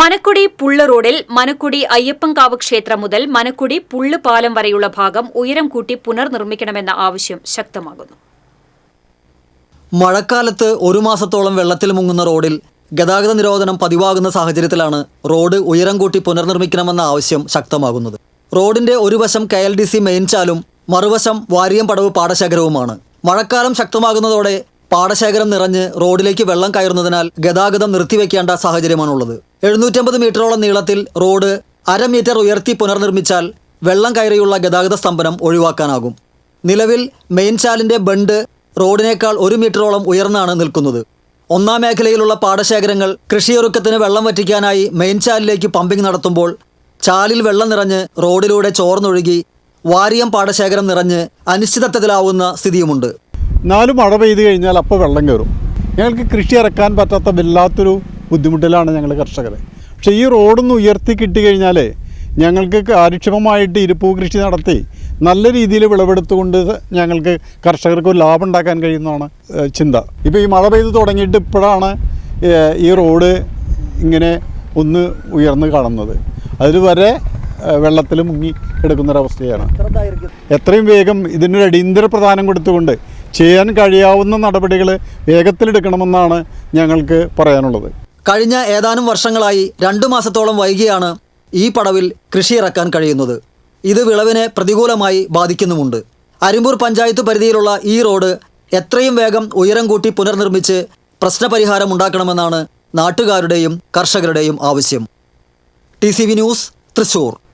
മനക്കുടി പുള്ള റോഡിൽ മനക്കുടി അയ്യപ്പൻകാവ് ക്ഷേത്രം മുതൽ മനക്കുടി പുള്ള് പാലം വരെയുള്ള ഭാഗം ഉയരം കൂട്ടി പുനർനിർമ്മിക്കണമെന്ന ആവശ്യം ശക്തമാകുന്നു. മഴക്കാലത്ത് ഒരു മാസത്തോളം വെള്ളത്തിൽ മുങ്ങുന്ന റോഡിൽ ഗതാഗത നിരോധനം പതിവാകുന്ന സാഹചര്യത്തിലാണ് റോഡ് ഉയരം കൂട്ടി പുനർനിർമ്മിക്കണമെന്ന ആവശ്യം ശക്തമാകുന്നത്. റോഡിന്റെ ഒരു വശം K L D C main ചാലും മറുവശം വാരിയംപടവ് പാടശേഖരവുമാണ്. മഴക്കാലം ശക്തമാകുന്നതോടെ പാടശേഖരം നിറഞ്ഞ് റോഡിലേക്ക് വെള്ളം കയറുന്നതിനാൽ ഗതാഗതം നിർത്തിവെക്കേണ്ട സാഹചര്യമാണുള്ളത്. എഴുന്നൂറ്റമ്പത് മീറ്ററോളം നീളത്തിൽ റോഡ് അര മീറ്റർ ഉയർത്തി പുനർനിർമ്മിച്ചാൽ വെള്ളം കയറിയുള്ള ഗതാഗത സ്തംഭനം ഒഴിവാക്കാനാകും. നിലവിൽ മെയിൻ ചാലിന്റെ ബണ്ട് റോഡിനേക്കാൾ ഒരു മീറ്ററോളം ഉയർന്നാണ് നിൽക്കുന്നത്. ഒന്നാം മേഖലയിലുള്ള പാടശേഖരങ്ങൾ കൃഷിയൊരുക്കത്തിന് വെള്ളം വറ്റിക്കാനായി മെയിൻ ചാലിലേക്ക് പമ്പിംഗ് നടത്തുമ്പോൾ ചാലിൽ വെള്ളം നിറഞ്ഞ് റോഡിലൂടെ ചോർന്നൊഴുകി വാരിയം പാടശേഖരം നിറഞ്ഞ് അനിശ്ചിതത്വത്തിലാവുന്ന സ്ഥിതിയുമുണ്ട്. നാല് മഴ പെയ്തു കഴിഞ്ഞാൽ അപ്പോൾ വെള്ളം കയറും. ഞങ്ങൾക്ക് കൃഷി ഇറക്കാൻ പറ്റാത്ത വല്ലാത്തൊരു ബുദ്ധിമുട്ടിലാണ് ഞങ്ങൾ കർഷകർ പക്ഷേ ഈ റോഡൊന്ന് ഉയർത്തി കിട്ടിക്കഴിഞ്ഞാൽ ഞങ്ങൾക്ക് കാര്യക്ഷമമായിട്ട് ഇരിപ്പൂ കൃഷി നടത്തി നല്ല രീതിയിൽ വിളവെടുത്തുകൊണ്ട് ഞങ്ങൾക്ക് കർഷകർക്ക് ഒരു ലാഭം ഉണ്ടാക്കാൻ കഴിയുന്നതാണ് ചിന്ത. ഇപ്പോൾ ഈ മഴ പെയ്ത് തുടങ്ങിയിട്ട് ഇപ്പോഴാണ് ഈ റോഡ് ഇങ്ങനെ ഒന്ന് ഉയർന്ന് കാണുന്നത്. അതുവരെ വെള്ളത്തിൽ മുങ്ങി കിടക്കുന്നൊരവസ്ഥയാണ്. എത്രയും വേഗം ഇതിനൊരു അടിയന്തര പ്രധാനം കൊടുത്തുകൊണ്ട് ചെയ്യാൻ കഴിയാവുന്ന നടപടികൾ വേഗത്തിലെടുക്കണമെന്നാണ് ഞങ്ങൾക്ക് പറയാനുള്ളത്. കഴിഞ്ഞ ഏതാനും വർഷങ്ങളായി രണ്ടു മാസത്തോളം വൈകിയാണ് ഈ പടവിൽ കൃഷി ഇറക്കാൻ കഴിയുന്നത്. ഇത് വിളവിനെ പ്രതികൂലമായി ബാധിക്കുന്നുമുണ്ട്. അരിമ്പൂർ പഞ്ചായത്ത് പരിധിയിലുള്ള ഈ റോഡ് എത്രയും വേഗം ഉയരം കൂട്ടി പുനർനിർമ്മിച്ച് പ്രശ്നപരിഹാരം ഉണ്ടാക്കണമെന്നാണ് നാട്ടുകാരുടെയും കർഷകരുടെയും ആവശ്യം. T news Thrissur.